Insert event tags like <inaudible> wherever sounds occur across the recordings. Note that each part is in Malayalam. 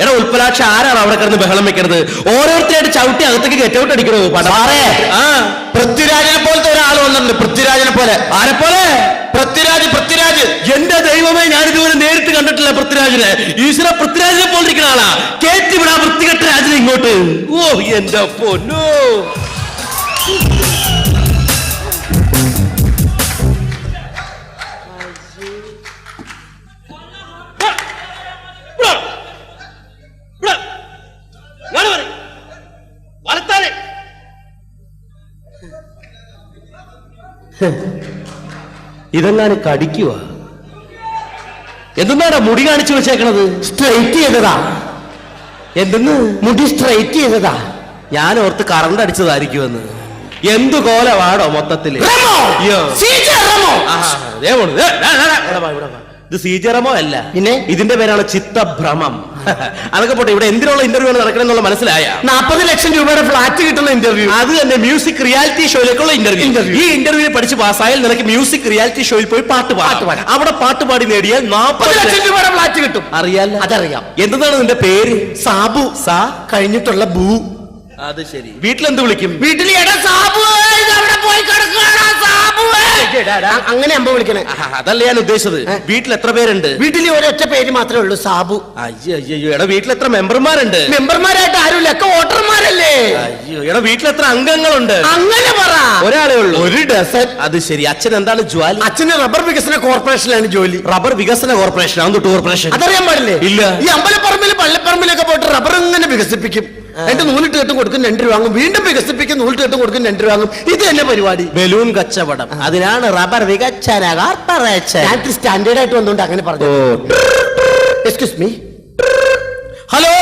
എടാ ഉൽപ്പലാക്ഷ ആരാണ് അവിടെ കിടന്ന് ബഹളം വെക്കരുത് ഓരോരുത്തരായിട്ട് ചവിട്ടി അകത്തേക്ക് ഗെറ്റൗട്ട് അടിക്കണത് സാറേ. ആ. പൃഥ്വിരാജിനെ പോലത്തെ ഒരാൾ വന്നിട്ടുണ്ട് പൃഥ്വിരാജിനെ പോലെ. ആരെ പോലെ? പൃഥ്വിരാജ് പൃഥ്വിരാജ്. എന്റെ ദൈവമേ ഞാൻ ഇതുവരെ നേരിട്ട് കണ്ടിട്ടില്ല പൃഥ്വിരാജിനെ. ഈശ്വര പൃഥ്വിരാജിനെ പോലിരിക്കുന്ന ആളാ കേറ്റി വിടാ വൃത്തികെട്ട രാജിനെ ഇങ്ങോട്ട്. ഓ എന്റെ പൊന്നോ. <laughs> ഇതെങ്ങാനും കടിക്കുക എന്തെന്നാടാ മുടി കാണിച്ചു വെച്ചേക്കണത്? സ്ട്രൈറ്റ് ചെയ്തതാ. എന്തെന്ന്? മുടി സ്ട്രൈറ്റ് ചെയ്തതാ. ഞാൻ ഓർത്ത് കറണ്ട് അടിച്ചതായിരിക്കുമെന്ന്. എന്തു കോലവാടോ മൊത്തത്തിൽ? ഇത് സീജറമോ അല്ല. പിന്നെ? ഇതിന്റെ പേരാണ് ചിത്തഭ്രമം. <laughs> അതൊക്കെ പോട്ടെ ഇവിടെ എന്തിനുള്ള ഇന്റർവ്യൂ ആണ് നടക്കണമെന്നുള്ള മനസ്സിലായ? നാപ്പത് ലക്ഷം രൂപയുടെ ഫ്ലാറ്റ് കിട്ടുന്ന ഇന്റർവ്യൂ അത് തന്നെ മ്യൂസിക് റിയാലിറ്റി ഷോയിലേക്കുള്ള ഇന്റർവ്യൂ. ഈ ഇന്റർവ്യൂ പഠിച്ച് പാസ്സായാൽ നിനക്ക് മ്യൂസിക് റിയാലിറ്റി ഷോയിൽ പോയി പാട്ട് പാട്ട് പാടാം. അവിടെ പാട്ട് പാടി നേടിയാൽ നാൽപ്പത് ലക്ഷം രൂപയുടെ ഫ്ലാറ്റ് കിട്ടും. അറിയാലോ? അതറിയാം. എന്താണ് നിന്റെ പേര്? സാബു. സാ? കഴിഞ്ഞിട്ടുള്ള ഭൂ അത് ശരി. വീട്ടിലെന്ത് വിളിക്കും? വീട്ടിൽ എടാ സാബു. അവിടെ പോയി കിടക്കുകയാണോ. അങ്ങനെ അമ്പ വിളിക്കണേ. അതല്ല ഞാൻ ഉദ്ദേശിച്ചത്? വീട്ടിൽ എത്ര പേരുണ്ട്? വീട്ടിൽ ഒരൊറ്റ പേര് മാത്രമേ ഉള്ളൂ സാബു. അയ്യോ അയ്യോ എടാ വീട്ടിൽ എത്ര മെമ്പർമാരുണ്ട്? മെമ്പർമാരായിട്ട് ആരുമില്ല ഒക്കെ വോട്ടർമാരല്ലേ? അയ്യോ എടാ വീട്ടിൽ എത്ര അംഗങ്ങളുണ്ട്? അങ്ങനെ പറ. ഒരാളെ ഉള്ളൂ. ഒരു ഡസൻ. അത് ശരി. അച്ഛൻ എന്താണ് ജോലി? അച്ഛന് റബ്ബർ വികസന കോർപ്പറേഷനിലാണ് ജോലി. റബ്ബർ വികസന കോർപ്പറേഷൻ അതൊട്ട് കോർപ്പറേഷൻ അതറിയാൻ പാടില്ലേ? ഇല്ല. ഈ അമ്പലപ്പറമ്പിൽ പള്ളിപ്പറമ്പിലൊക്കെ പോയിട്ട് റബ്ബർ ഇങ്ങനെ വികസിപ്പിക്കും? എന്നിട്ട് നൂലിട്ട് കെട്ടും കൊടുക്കും രണ്ട് രൂപ വാങ്ങും. വീണ്ടും വികസിപ്പിക്കും നൂലിട്ട് കെട്ടും കൊടുക്കും രണ്ട് രൂപ വാങ്ങും. ഇത് തന്നെ പരിപാടി. ബലൂൺ കച്ചവടം. അതിനാണ് റബ്ബർ കോർപ്പറേഷൻ. ഞാൻ സ്റ്റാൻഡേർഡ് ആയിട്ട് വന്നുകൊണ്ട് അങ്ങനെ പറഞ്ഞു. എക്സ്ക്യൂസ് മീ ഹലോ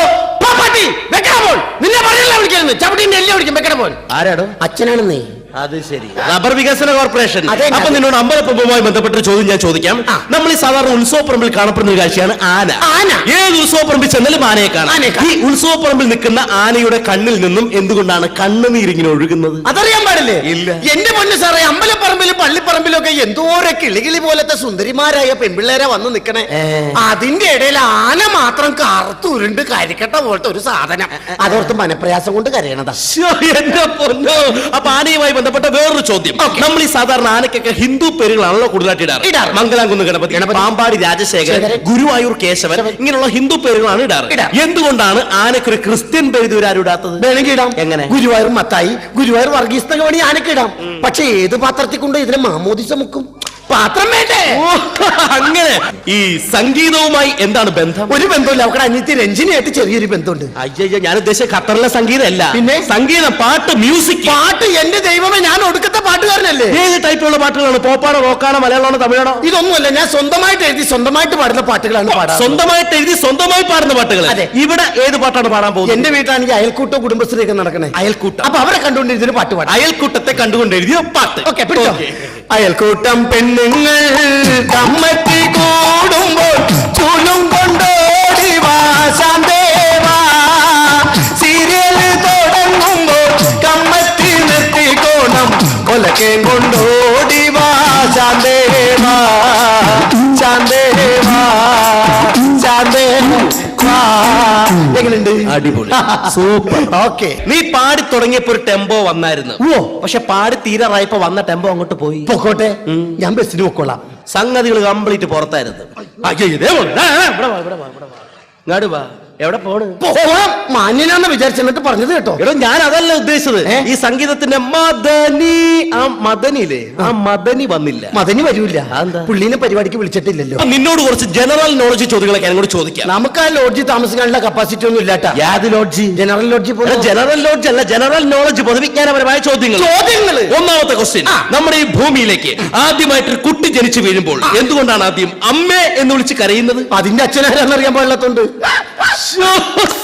പാപ്പാട്ടി വെക്കണപ്പോൾ നിന്നെ പറഞ്ഞല്ല വിളിക്കുന്നത് ചവിട്ടിന്റെ എല്ലാം വിളിക്കും. വെക്കണപ്പോൾ ആരാടോ? അച്ഛനാണെന്നേ. അത് ശരി. റബ്ബർ വികസന കോർപ്പറേഷൻ. അപ്പൊ. നിന്നോട് അമ്പലപ്പുമായി ബന്ധപ്പെട്ട ചോദ്യം ഞാൻ ചോദിക്കാം. നമ്മൾ ഈ സാധാരണ ഉത്സവപ്പറമ്പിൽ കാണപ്പെടുന്ന ഒരു കാഴ്ചയാണ് ആന. ആന. ഏത് ഉത്സവപ്പറമ്പിൽ ചെന്നാലും ആനയെ കാണാം. ഈ. ഉത്സവപ്പറമ്പിൽ നിൽക്കുന്ന ആനയുടെ കണ്ണിൽ നിന്നും എന്തുകൊണ്ടാണ് കണ്ണുനീരിങ്ങനെ ഒഴുകുന്നത്? അതറിയാൻ പാടില്ലേ? ഇല്ല. എന്റെ പൊന്നു സാറേ അമ്പലപ്പറമ്പിലും പള്ളിപ്പറമ്പിലും ഒക്കെ എന്തോരെ കിളികിളി പോലത്തെ സുന്ദരിമാരായ പെൺപിള്ളേരെ വന്ന് നിൽക്കണേ. അതിന്റെ ഇടയിൽ ആന മാത്രം കറുത്തുരുണ്ട് കരിക്കട്ട പോലത്തെ ഒരു സാധനം. അതോർത്ത് മനപ്രയാസം കൊണ്ട് കരയണതാ. എന്റെ പൊന്നോ. അപ്പൊ ആനയുമായി ബന്ധപ്പെട്ട വേറൊരു ചോദ്യം. നമ്മൾ ഈ സാധാരണ ആനയ്ക്കൊക്കെ ഹിന്ദു പേരുകളാണല്ലോ കൂടുതലായിട്ട് ഇടാറ്. മംഗലാംകുന്ന് ഗണപതി. പാമ്പാടി രാജശേഖരൻ ശേഖരൻ. ഗുരുവായൂർ കേശവൻ ഇങ്ങനെയുള്ള ഹിന്ദു പേരുകളാണ് ഇടാറ്. എന്തുകൊണ്ടാണ് എന്തുകൊണ്ടാണ് ആനയ്ക്കൊരു ക്രിസ്ത്യൻ പേര് ഇതുവരെ ആരും ഇടാത്തത്? വേണമെങ്കിൽ ഇടാം. എങ്ങനെ? ഗുരുവായൂർ മത്തായി ഗുരുവായൂർ വർഗീസ് എന്നൊക്കെ വേണമെങ്കിൽ ആനക്ക് ഇടാം. പക്ഷെ ഏത് പാത്രത്തിൽ കൊണ്ട് ഇതിനെ മാമോദിസ മുക്കും? പാത്രം വേണ്ടേ? അങ്ങനെ. ഈ സംഗീതവുമായി എന്താണ് ബന്ധം? ഒരു ബന്ധമില്ല അവക്കടെ അനിയത്തി രഞ്ജിനിയായിട്ട് ചെറിയൊരു ബന്ധമുണ്ട്. അയ്യോ ഞാൻ ഉദ്ദേശിച്ച ഖത്തറിലെ സംഗീതമല്ല. പിന്നെ? സംഗീതം പാട്ട് മ്യൂസിക്. പാട്ട് എന്റെ ദൈവമേ ഞാൻ ഒടുക്കത്തെ പാട്ടുകാരനല്ലേ? ഏത് ടൈപ്പിലുള്ള പാട്ടുകളാണ്? പോപ്പാണോ റോക്കാണോ മലയാളമാണോ തമിഴാണോ? ഇതൊന്നുമല്ല ഞാൻ സ്വന്തമായിട്ട് എഴുതി സ്വന്തമായിട്ട് പാടുന്ന പാട്ടുകളാണ് പാടാ സ്വന്തമായിട്ട് എഴുതി സ്വന്തമായി പാടുന്ന പാട്ടുകൾ. അതെ. ഇവിടെ ഏത് പാട്ടാണ് പാടാൻ പോകുന്നത്? എന്റെ വീട്ടിലാണെങ്കിൽ അയൽക്കൂട്ടോ കുടുംബശ്രീ ഒക്കെ നടക്കണേ. അയൽക്കൂട്ടം. അപ്പൊ അവരെ കണ്ടുകൊണ്ട് ഇതിന് പാട്ട് പാടാം. അയൽക്കൂട്ടത്തെ കണ്ടുകൊണ്ട് എഴുതിയ പാട്ട്. ഓക്കെ പിടിച്ചോ? ഓക്കേ. അയൽക്കൂട്ടം പെണ്ണുങ്ങൾ കമ്മറ്റി കൊലക്കെ കൊണ്ടോടി വാശാന്തേവാ ശാന്തേവാ ശാന്തേവാ എങ്ങനെയുണ്ട്? അടിപൊളി. <laughs> സൂപ്പർ. ഓക്കെ. നീ പാടി തുടങ്ങിയപ്പോ ഒരു ടെമ്പോ വന്നായിരുന്നു. ഓ. പക്ഷെ പാടി തീരാറായപ്പോ വന്ന ടെമ്പോ അങ്ങോട്ട് പോയി. പൊക്കോട്ടെ. ഞാൻ ബസ്സിന് പൊക്കോളാം. സംഗതികൾ കംപ്ലീറ്റ് പുറത്തായിരുന്നു. ഇങ്ങോട്ട് വാ. എവിടെ പോണ്? മാന്യനാന്ന് വിചാരിച്ചെന്നിട്ട് പറഞ്ഞത് കേട്ടോ. എടോ ഞാൻ അതല്ല ഉദ്ദേശിച്ചത് ഈ സംഗീതത്തിന്റെ മദനി ആ മദനിയില്ലേ? ആ. മദനി വന്നില്ല. മദനി വരൂല? പുള്ളീനെ പരിപാടിക്ക് വിളിച്ചിട്ടില്ലല്ലോ. നിന്നോട് കുറച്ച് ജനറൽ നോളജ് ചോദ്യങ്ങളൊക്കെ എന്നോട് ചോദിക്കാം. നമുക്ക് ആ ലോഡ്ജി താമസിക്കാനുള്ള കപ്പാസിറ്റി ഒന്നും ഇല്ലാട്ടാ. യാത് ലോഡ്ജി ജനറൽ ലോഡ്ജി ജനറൽ ലോഡ്ജ് അല്ല ജനറൽ നോളജ് പൊതുവിജ്ഞാനപരമായ ചോദ്യങ്ങൾ. ചോദ്യങ്ങൾ ഒന്നാമത്തെ ക്വസ്റ്റ്യൻ നമ്മുടെ ഈ ഭൂമിയിലേക്ക് ആദ്യമായിട്ട് ഒരു കുട്ടി ജനിച്ചു വീഴുമ്പോൾ എന്തുകൊണ്ടാണ് ആദ്യം അമ്മേ എന്ന് വിളിച്ച് കരയുന്നത്? അതിന്റെ അച്ഛനാരാന്നറിയാൻ പാടില്ലാത്തോണ്ട്. ശ്ശോ,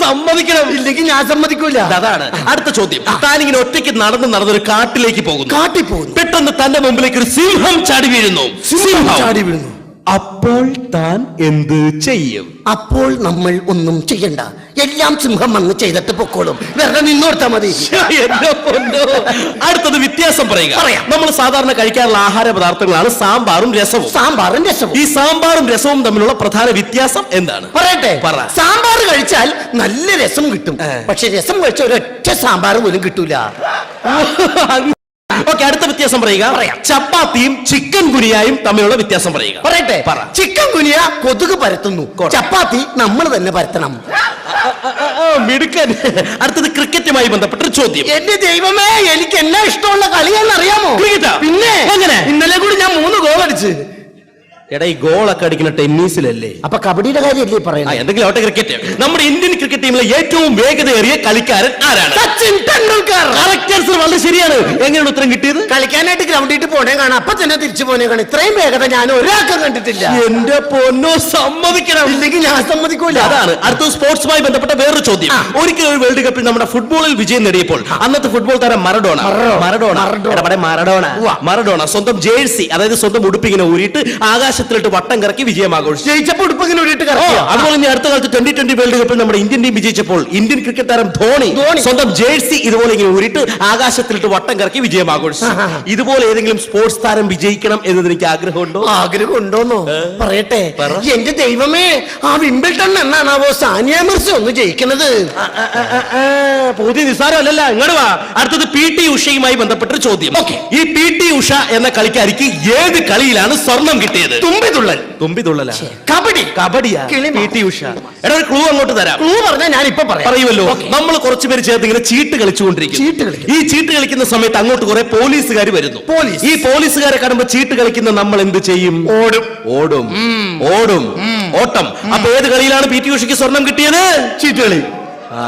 സമ്മതിക്കണം. ഇല്ലെങ്കിൽ ഞാൻ സമ്മതിക്കൂല. അതാണ്. അടുത്ത ചോദ്യം. താനിങ്ങനെ ഒറ്റയ്ക്ക് നടന്ന് നടന്നൊരു കാട്ടിലേക്ക് പോകുന്നു. കാട്ടിൽ പോകുന്നു. പെട്ടെന്ന് തന്റെ മുമ്പിലേക്ക് ഒരു സിംഹം ചാടി വീഴുന്നു. സിംഹം. ചാടി വീഴുന്നു. അപ്പോൾ താൻ എന്ത് ചെയ്യും? അപ്പോൾ നമ്മൾ ഒന്നും ചെയ്യണ്ട. എല്ലാം സിംഹം വന്ന് ചെയ്തിട്ട് പൊക്കോളും. വെറുതെ നിന്നോർത്താ മതി. എന്റെ പൊന്നോ. അടുത്തത് വ്യത്യാസം പറയുക. പറയാം. നമ്മൾ സാധാരണ കഴിക്കാറുള്ള ആഹാര പദാർത്ഥങ്ങളാണ് സാമ്പാറും രസവും. സാമ്പാറും രസവും. ഈ സാമ്പാറും രസവും തമ്മിലുള്ള പ്രധാന വ്യത്യാസം എന്താണ്? പറയട്ടെ. പറ. സാമ്പാർ കഴിച്ചാൽ നല്ല രസം കിട്ടും. പക്ഷെ രസം കഴിച്ച ഒരൊറ്റ സാമ്പാർ പോലും കിട്ടൂല. ഓക്കെ അടുത്ത വ്യത്യാസം പറയുക. പറയാം. ചപ്പാത്തിയും ചിക്കൻ ഗുനിയായും തമ്മിലുള്ള വ്യത്യാസം പറയുക. പറയട്ടെ. പറ. ചിക്കൻ കുനിയ കൊതുക് പരത്തുന്നു. ചപ്പാത്തി നമ്മൾ തന്നെ പരത്തണം. മിടുക്കൻ. അടുത്തത് ക്രിക്കറ്റുമായി ബന്ധപ്പെട്ട ചോദ്യം. എന്റെ ദൈവമേ എനിക്ക് എന്നാ ഇഷ്ടമുള്ള കളിയാന്ന് അറിയാമോ? ക്രിക്കറ്റാ? പിന്നെ എങ്ങനെ? ഇന്നലെ കൂടി ഞാൻ മൂന്ന് ഗോൾ അടിച്ച്. എടാ ഈ ഗോളൊക്കെ അടിക്കുന്ന ടെന്നീസിലല്ലേ? അപ്പൊ കബഡിയുടെ കാര്യമല്ലേ പറയുന്നത്? എന്തെങ്കിലും ആവട്ടെ ക്രിക്കറ്റ്. നമ്മുടെ ഇന്ത്യൻ ടീമിലെ ഏറ്റവും വേഗതയേറിയ കളിക്കാരൻ ആരാണ്? സച്ചിൻ ടെണ്ടുൽക്കർ. കറക്റ്റ് ആൻസർ വളരെ ശരിയാണ്. എങ്ങനെയാണ് ഉത്തരം കിട്ടിയത്? കളിക്കാനായിട്ട് ഗ്രൗണ്ടിട്ട് പോണേ കാണാം. അപ്പൊ തന്നെ തിരിച്ചു പോണേ കാണാം. ഇത്രയും വേഗത ഞാൻ ഒരാൾക്കും കണ്ടിട്ടില്ല. എന്റെ പൊന്നോ സമ്മതിക്കണം. ഇല്ലെങ്കിൽ ഞാൻ സമ്മതിക്കൂല. അതാണ്. അടുത്ത സ്പോർട്സുമായി ബന്ധപ്പെട്ട വേറൊരു ചോദ്യം. ഒരിക്കൽ ഒരു വേൾഡ് കപ്പിൽ നമ്മുടെ ഫുട്ബോളിൽ വിജയം നേടിയപ്പോൾ അന്നത്തെ ഫുട്ബോൾ താരം മറഡോണ. മറഡോണ. മറഡോണ. മറഡോണ. സ്വന്തം ജേഴ്സി അതായത് സ്വന്തം ഉടുപ്പ് ഇങ്ങനെ ഊരിയിട്ട് ആകാശത്തിലിട്ട് വട്ടം കറക്കി വിജയം ആഘോഷിച്ചു ജയിച്ചപ്പോ ഉടുപ്പിങ്ങനെ ഊരിയിട്ട് ഓ, അതുപോലെ ഇനി അടുത്ത കാലത്ത് ട്വന്റി ട്വന്റി വേൾഡ് കപ്പിൽ നമ്മുടെ ഇന്ത്യൻ ടീം വിജയിച്ചപ്പോൾ ഇന്ത്യൻ ക്രിക്കറ്റ് താരം ധോണി. സ്വന്തം ജേഴ്സി ഇതുപോലെ ഇങ്ങനെ ഉരുട്ട് ആകാശത്തിലിട്ട് വട്ടം കറക്കി വിജയം ആഘോഷിച്ചു ഇതുപോലെ ഏതെങ്കിലും സ്പോർട്സ് താരം വിജയിക്കണം എന്നതിന് എനിക്ക് ആഗ്രഹമുണ്ടോ? ആഗ്രഹം ഉണ്ടോന്നോ പറയട്ടെ. പറ. എന്റെ ദൈവമേ ആ വിംബിൾട്ടൺ എന്നാണാവോ സാനിയ മിർസ ഒന്ന് ജയിക്കുന്നത് പുതിയ നിസ്സാരമല്ലല്ല ഇങ്ങോട്ട് വാ. അടുത്തത് പി ടി ഉഷയുമായി ബന്ധപ്പെട്ട ചോദ്യം. ഈ പി ടി ഉഷ എന്ന കളിക്കാരിക്ക് ഏത് കളിയിലാണ് സ്വർണം കിട്ടിയത്? തുമ്പിതുള്ളൽ. തുമ്പി തുള്ളല കബഡി. കബഡിയാ? കിളിമാ. P T Usha. എടാ ഒരു ക്ലൂ അങ്ങോട്ട് തരാം. ക്ലൂ പറഞ്ഞാൽ ഞാൻ ഇപ്പൊ പറയാം. പറയുമല്ലോ. നമ്മൾ കുറച്ചു പേര് ചേർത്ത് ഇങ്ങനെ ചീട്ട് കളിച്ചുകൊണ്ടിരിക്കും. ചീട്ട് കളിക്കും. ഈ ചീട്ട് കളിക്കുന്ന സമയത്ത് അങ്ങോട്ട് കുറെ പോലീസുകാർ വരുന്നു. പോലീസ്. ഈ പോലീസുകാരെ കാണുമ്പോ ചീട്ട് കളിക്കുന്ന നമ്മൾ എന്ത് ചെയ്യും? ഓടും. ഓടും. ഓടും. ഓട്ടം. അപ്പൊ ഏത് കളിയിലാണ് പി ടി ഉഷയ്ക്ക് സ്വർണം കിട്ടിയത്? ആ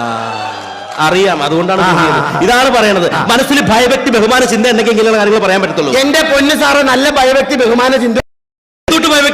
അറിയാം. അതുകൊണ്ടാണ്. ചോദിക്കുന്നത്. ഇതാണ് പറയണത്. മനസ്സിൽ ഭയഭക്തി ബഹുമാന ചിന്ത എന്തെങ്കിലും ഇങ്ങനെയുള്ള കാര്യങ്ങൾ പറയാൻ പറ്റത്തുള്ളൂ. എന്റെ പൊന്ന് സാറ് നല്ല ഭയഭക്തി ബഹുമാന ചിന്ത.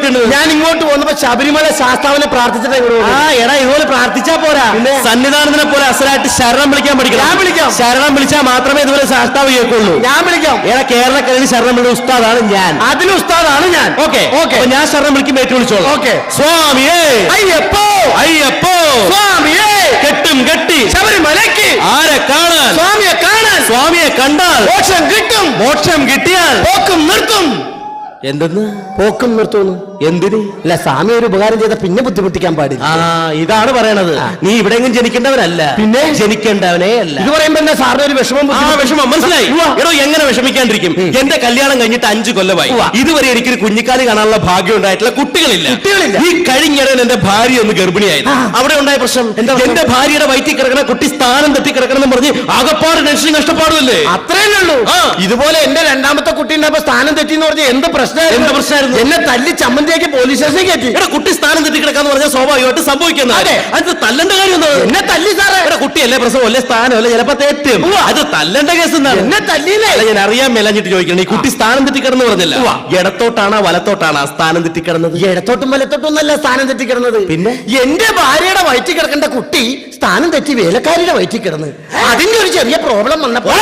എന്തുകൊണ്ട് ഞാൻ ഇങ്ങോട്ട് വന്നപ്പോ ശബരിമല ശാസ്താവിനെ പ്രാർത്ഥിച്ചിട്ടേ ആ എടാ ഇതുപോലെ പ്രാർത്ഥിച്ചാ പോരാ? സന്നിധാനത്തിനെ പോലെ അസലായിട്ട് ശരണം വിളിക്കാൻ പഠിക്കണം. ഞാൻ വിളിക്കാം. ശരണം വിളിച്ചാൽ മാത്രമേ ഇതുപോലെ ശാസ്താവ് കേൾക്കുള്ളൂ. ഞാൻ വിളിക്കാം. എടാ കേരളക്കരയിൽ ശരണം വിളിച്ച ഉസ്താദാണ് ഞാൻ. അതിന് ഉസ്താദാണ് ഞാൻ. ഓക്കെ. ഓക്കെ. ഞാൻ ശരണം വിളിക്കും ഏറ്റവും വിളിച്ചോളൂ. ഓക്കെ. സ്വാമിയേ. അയ്യപ്പോ. അയ്യപ്പോ. സ്വാമിയേ. കെട്ടും കെട്ടി. ശബരിമലയ്ക്ക്. ആരെ കാണാൻ? സ്വാമിയെ കാണാൻ. സ്വാമിയെ കണ്ടാൽ മോക്ഷം കിട്ടും. മോക്ഷം കിട്ടിയാൽ പോക്കും നിർത്തും. എന്തെന്ന്? പോക്കും നിർത്തുന്നു. എന്തിന്? അല്ല സ്വാമി ഒരു ഉപകാരം ചെയ്ത പിന്നെ ബുദ്ധിമുട്ടിക്കാൻ പാടില്ല. ആ ഇതാണ് പറയണത്. നീ ഇവിടെയെങ്കിലും ജനിക്കേണ്ടവനല്ല. പിന്നെ? ജനിക്കേണ്ടവനെ അല്ല. ഇത് പറയുമ്പോ എന്താ സാറിന് ഒരു വിഷമം ആ ബുദ്ധിമുട്ട്? വിഷമം. മനസ്സിലായി? ഉവ്വ. എടോ എങ്ങനെ വിഷമിക്കാണ്ടിരിക്കും? എന്റെ കല്യാണം കഴിഞ്ഞിട്ട് അഞ്ചു കൊല്ലമായി. ഉവ്വ. ഇതുവരെ എനിക്കൊരു കുഞ്ഞിക്കാലി കാണാനുള്ള ഭാഗ്യം ഉണ്ടായിട്ടുള്ള കുട്ടികളില്ല. കുട്ടികളില്ല. ഈ കഴിഞ്ഞിടയിൽ എന്റെ ഭാര്യ ഒന്ന് ഗർഭിണിയായത് ആ. അവിടെ ഉണ്ടായ പ്രശ്നം? എന്താ പ്രശ്നം? എന്റെ ഭാര്യയുടെ വയറ്റിൽ കിടക്കണ കുട്ടി സ്ഥാനം തെറ്റി കിടക്കണം എന്ന് പറഞ്ഞ് ആകപ്പാട് ടെൻഷൻ കഷ്ടപ്പാടുമല്ലേ അത്രേ ഉള്ളൂ. ആ. ഇതുപോലെ എന്റെ രണ്ടാമത്തെ കുട്ടി ഉണ്ടായപ്പോ സ്ഥാനം തെറ്റി എന്ന് പറഞ്ഞ എന്ത് എന്ത് പ്രശ്നമായിരുന്നു? എന്നെ തല്ലി ചമ്മന്തിയാക്കി പോലീസ് സ്റ്റേഷനിൽ കയറ്റി. ഇവിടെ കുട്ടി സ്ഥാനം തെറ്റി കിടക്കാന്ന് പറഞ്ഞാൽ സ്വാഭാവികമായിട്ട് സംഭവിക്കുന്നത്. അതെ. അത് തല്ലണ്ട കാര്യം? എന്നെ തല്ലി സാറേ. എടാ കുട്ടിയല്ലേ പ്രശ്നം? അല്ലേ സ്ഥാനം അല്ലേ ചിലപ്പോ തെറ്റും. അത് തല്ലണ്ട കേസ് എന്നെ തല്ലിയില്ലേ? ഞാൻ അറിയാൻ മേലഞ്ഞിട്ട് ചോദിക്കണം. ഈ കുട്ടി സ്ഥാനം തെറ്റിക്കിടന്ന് കിടന്ന് പറഞ്ഞില്ല ഇടത്തോട്ടാണോ വലത്തോട്ടാണോ സ്ഥാനം തെറ്റിക്കിടന്നത്? ഇടത്തോട്ടും വലത്തോട്ടും ഒന്നല്ല സ്ഥാനം തെറ്റി കിടന്നത് പിന്നെ? എന്റെ ഭാര്യയുടെ വയറ്റിൽ കിടക്കേണ്ട കുട്ടി സ്ഥാനം തെറ്റി വേലക്കാരിയുടെ വയറ്റിൽ കിടന്ന്. അതിന്റെ ഒരു ചെറിയ പ്രോബ്ലം വന്നപ്പോ